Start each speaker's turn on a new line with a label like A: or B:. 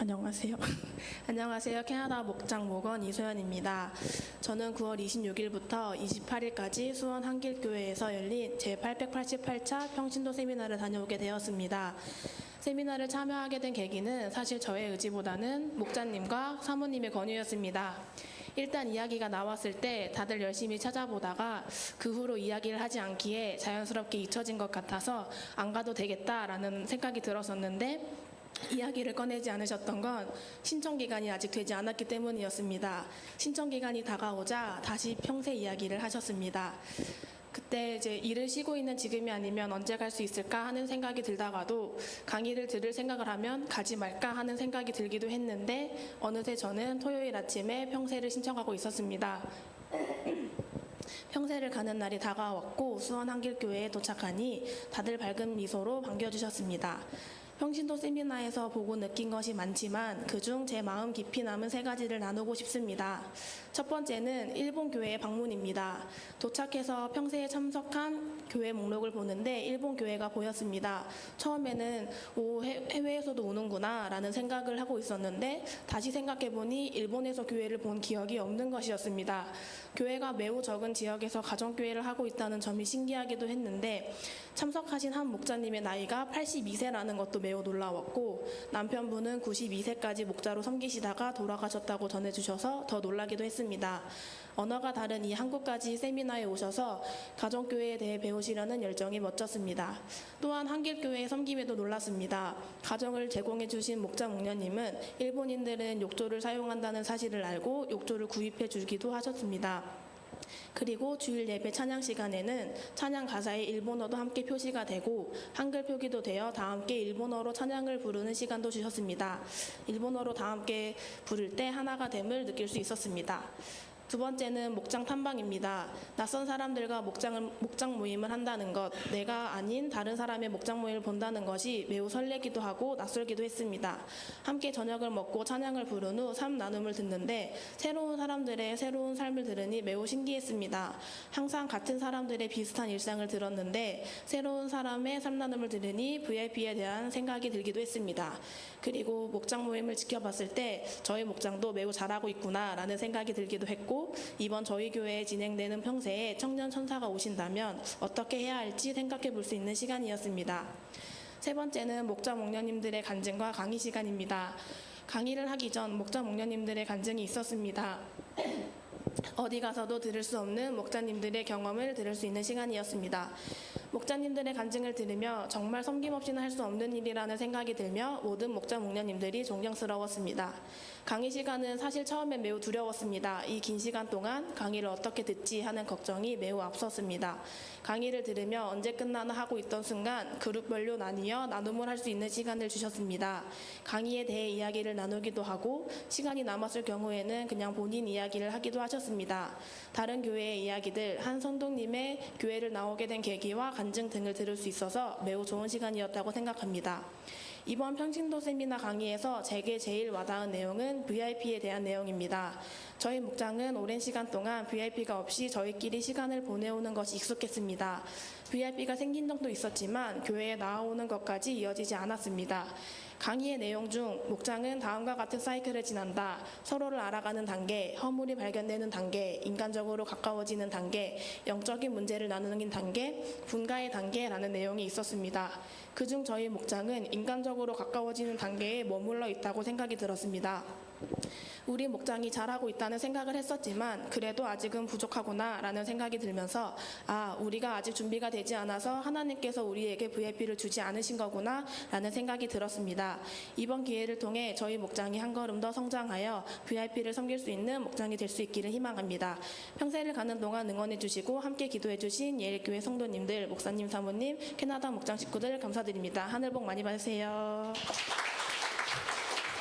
A: 안녕하세요. 안녕하세요. 캐나다 목장 목원 이소연입니다. 저는 9월 26일부터 28일까지 수원 한길교회에서 열린 제888차 평신도 세미나를 다녀오게 되었습니다. 세미나를 참여하게 된 계기는 사실 저의 의지보다는 목자님과 사모님의 권유였습니다. 일단 이야기가 나왔을 때 다들 열심히 찾아보다가 그 후로 이야기를 하지 않기에 자연스럽게 잊혀진 것 같아서 안 가도 되겠다라는 생각이 들었었는데 이야기를 꺼내지 않으셨던 건 신청 기간이 아직 되지 않았기 때문이었습니다. 신청 기간이 다가오자 다시 평생 이야기를 하셨습니다. 그때 이제 일을 쉬고 있는 지금이 아니면 언제 갈 수 있을까 하는 생각이 들다가도 강의를 들을 생각을 하면 가지 말까 하는 생각이 들기도 했는데 어느새 저는 토요일 아침에 평세를 신청하고 있었습니다. 평세를 가는 날이 다가왔고 수원 한길교회에 도착하니 다들 밝은 미소로 반겨주셨습니다. 평신도 세미나에서 보고 느낀 것이 많지만 그중 제 마음 깊이 남은 세 가지를 나누고 싶습니다. 첫 번째는 일본 교회의 방문입니다. 도착해서 평세에 참석한 교회 목록을 보는데 일본 교회가 보였습니다. 처음에는 오 해- 해외에서도 오는구나 라는 생각을 하고 있었는데 다시 생각해 보니 일본에서 교회를 본 기억이 없는 것이었습니다. 교회가 매우 적은 지역에서 가정교회를 하고 있다는 점이 신기하기도 했는데 참석하신 한 목자님의 나이가 82세라는 것도 매우 놀라웠고 남편분은 92세까지 목자로 섬기시다가 돌아가셨다고 전해주셔서 더 놀라기도 했습니다. 언어가 다른 이 한국까지 세미나에 오셔서 가정교회에 대해 배우시려는 열정이 멋졌습니다. 또한 한길교회의 섬김에도 놀랐습니다. 가정을 제공해 주신 목자 목녀님은 일본인들은 욕조를 사용한다는 사실을 알고 욕조를 구입해 주기도 하셨습니다. 그리고 주일 예배 찬양 시간에는 찬양 가사에 일본어도 함께 표시가 되고 한글 표기도 되어 다 함께 일본어로 찬양을 부르는 시간도 주셨습니다. 일본어로 다 함께 부를 때 하나가 됨을 느낄 수 있었습니다. 두 번째는 목장 탐방입니다. 낯선 사람들과 목장을, 목장 모임을 한다는 것, 내가 아닌 다른 사람의 목장 모임을 본다는 것이 매우 설레기도 하고 낯설기도 했습니다. 함께 저녁을 먹고 찬양을 부른 후 삶 나눔을 듣는데 새로운 사람들의 새로운 삶을 들으니 매우 신기했습니다. 항상 같은 사람들의 비슷한 일상을 들었는데 새로운 사람의 삶 나눔을 들으니 VIP에 대한 생각이 들기도 했습니다. 그리고 목장 모임을 지켜봤을 때 저희 목장도 매우 잘하고 있구나라는 생각이 들기도 했고 이번 저희 교회에 진행되는 평세에 청년 천사가 오신다면 어떻게 해야 할지 생각해 볼 수 있는 시간이었습니다. 세 번째는 목자 목녀님들의 간증과 강의 시간입니다. 강의를 하기 전 목자 목녀님들의 간증이 있었습니다. 어디 가서도 들을 수 없는 목자님들의 경험을 들을 수 있는 시간이었습니다. 목자님들의 간증을 들으며 정말 섬김없이는 할 수 없는 일이라는 생각이 들며 모든 목자 목녀님들이 존경스러웠습니다. 강의 시간은 사실 처음엔 매우 두려웠습니다. 이 긴 시간 동안 강의를 어떻게 듣지 하는 걱정이 매우 앞섰습니다. 강의를 들으며 언제 끝나나 하고 있던 순간 그룹별로 나뉘어 나눔을 할 수 있는 시간을 주셨습니다. 강의에 대해 이야기를 나누기도 하고 시간이 남았을 경우에는 그냥 본인 이야기를 하기도 하셨습니다. 다른 교회의 이야기들, 한 성도님의 교회를 나오게 된 계기와 간증 등을 들을 수 있어서 매우 좋은 시간이었다고 생각합니다. 이번 평신도 세미나 강의에서 제게 제일 와닿은 내용은 VIP에 대한 내용입니다. 저희 목장은 오랜 시간 동안 VIP가 없이 저희끼리 시간을 보내오는 것이 익숙했습니다. VIP가 생긴 적도 있었지만 교회에 나와오는 것까지 이어지지 않았습니다. 강의의 내용 중 목장은 다음과 같은 사이클을 지난다. 서로를 알아가는 단계, 허물이 발견되는 단계, 인간적으로 가까워지는 단계, 영적인 문제를 나누는 단계, 분가의 단계라는 내용이 있었습니다. 그중 저희 목장은 인간적으로 가까워지는 단계에 머물러 있다고 생각이 들었습니다. 우리 목장이 잘하고 있다는 생각을 했었지만 그래도 아직은 부족하구나라는 생각이 들면서 아 우리가 아직 준비가 되지 않아서 하나님께서 우리에게 VIP를 주지 않으신 거구나라는 생각이 들었습니다. 이번 기회를 통해 저희 목장이 한 걸음 더 성장하여 VIP를 섬길 수 있는 목장이 될 수 있기를 희망합니다. 평세를 가는 동안 응원해 주시고 함께 기도해 주신 예일교회 성도님들, 목사님, 사모님, 캐나다 목장 식구들 감사드립니다. 하늘 복 많이 받으세요.